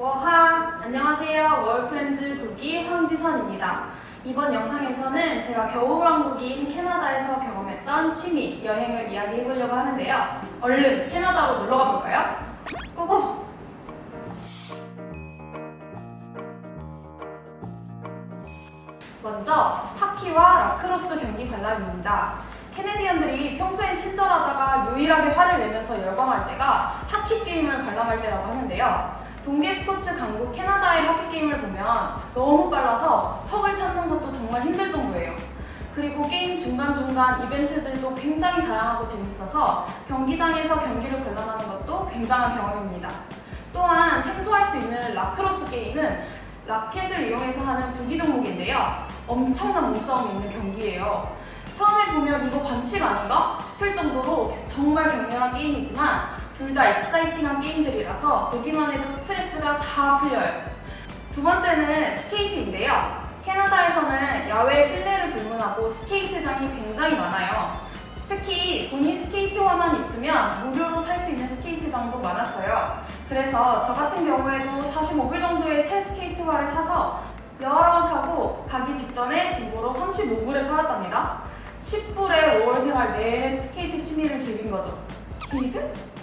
워하! 안녕하세요. 월프렌즈 국기 황지선입니다. 이번 영상에서는 제가 겨울왕국인 캐나다에서 경험했던 취미, 여행을 이야기해보려고 하는데요. 얼른 캐나다로 놀러가 볼까요? 고고! 먼저 하키와 라크로스 경기 관람입니다. 캐네디언들이 평소엔 친절하다가 유일하게 화를 내면서 열광할 때가 하키 게임을 관람할 때라고 하는데요. 동계 스포츠 강국 캐나다의 하키 게임을 보면 너무 빨라서 턱을 찾는 것도 정말 힘들 정도예요. 그리고 게임 중간중간 이벤트들도 굉장히 다양하고 재밌어서 경기장에서 경기를 관람하는 것도 굉장한 경험입니다. 또한 생소할 수 있는 라크로스 게임은 라켓을 이용해서 하는 구기 종목인데요. 엄청난 몸싸움이 있는 경기예요. 처음에 보면 이거 반칙 아닌가 싶을 정도로 정말 격렬한 게임이지만 둘 다 엑사이팅한 게임들이라서 보기만 해도 스트레스가 다 풀려요. 두 번째는 스케이트인데요. 캐나다에서는 야외 실내를 불문하고 스케이트장이 굉장히 많아요. 특히 본인 스케이트화만 있으면 무료로 탈 수 있는 스케이트장도 많았어요. 그래서 저 같은 경우에도 45불 정도의 새 스케이트화를 사서 여러 번 타고 가기 직전에 중고로 35불에 팔았답니다. 10불에 5월 생활 내내 스케이트 취미를 즐긴 거죠. 게이드?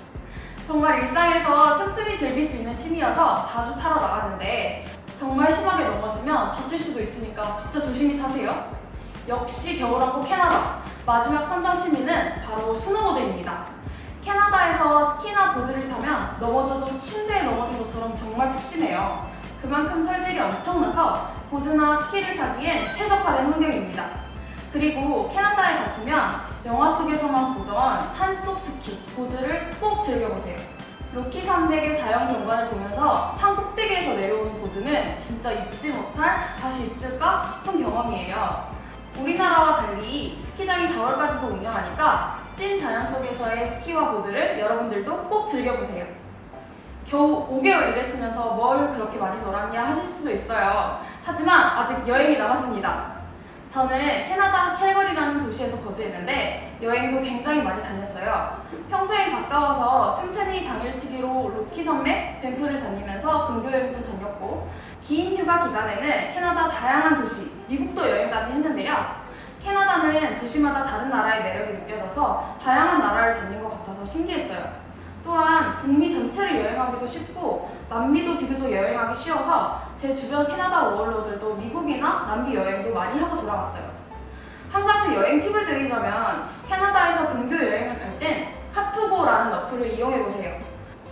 정말 일상에서 틈틈이 즐길 수 있는 취미여서 자주 타러 나가는데 정말 심하게 넘어지면 다칠 수도 있으니까 진짜 조심히 타세요. 역시 겨울왕국 캐나다. 마지막 선정 취미는 바로 스노보드입니다. 캐나다에서 스키나 보드를 타면 넘어져도 침대에 넘어진 것처럼 정말 푹신해요. 그만큼 설질이 엄청나서 보드나 스키를 타기엔 최적화된 환경입니다. 그리고 캐나다에 가시면 영화 속에서만 보던 산속 스키, 보드를 꼭 즐겨보세요. 로키 산맥의 자연 경관을 보면서 산 꼭대기에서 내려오는 보드는 진짜 잊지 못할 다시 있을까 싶은 경험이에요. 우리나라와 달리 스키장이 4월까지도 운영하니까 찐 자연 속에서의 스키와 보드를 여러분들도 꼭 즐겨보세요. 겨우 5개월 일했으면서 뭘 그렇게 많이 놀았냐 하실 수도 있어요. 하지만 아직 여행이 남았습니다. 저는 캐나다 캘거리라는 도시에서 거주했는데 여행도 굉장히 많이 다녔어요. 평소엔 가까워서 틈틈이 당일치기로 로키 산맥, 밴프를 다니면서 근교 여행도 다녔고 긴 휴가 기간에는 캐나다 다양한 도시, 미국도 여행까지 했는데요. 캐나다는 도시마다 다른 나라의 매력이 느껴져서 다양한 나라를 다닌 것 같아서 신기했어요. 또한 북미 전체를 여행하기도 쉽고 남미도 비교적 여행하기 쉬워서 제 주변 캐나다 워홀러들도 미국이나 남미 여행도 많이 하고 돌아왔어요. 한 가지 여행 팁을 드리자면 캐나다에서 근교 여행을 갈 땐 카투고라는 어플을 이용해 보세요.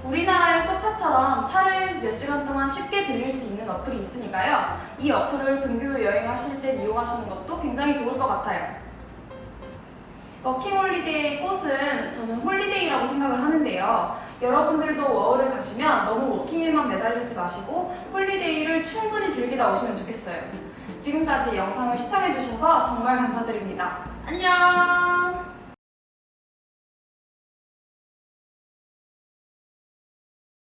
우리나라의 소파처럼 차를 몇 시간 동안 쉽게 빌릴 수 있는 어플이 있으니까요. 이 어플을 근교 여행하실 때 이용하시는 것도 굉장히 좋을 것 같아요. 워킹 홀리데이의 꽃은 저는 홀리데이라고 생각을 하는데요. 여러분들도 워홀을 가시면 너무 워킹에만 매달리지 마시고 홀리데이를 충분히 즐기다 오시면 좋겠어요. 지금까지 영상을 시청해주셔서 정말 감사드립니다. 안녕!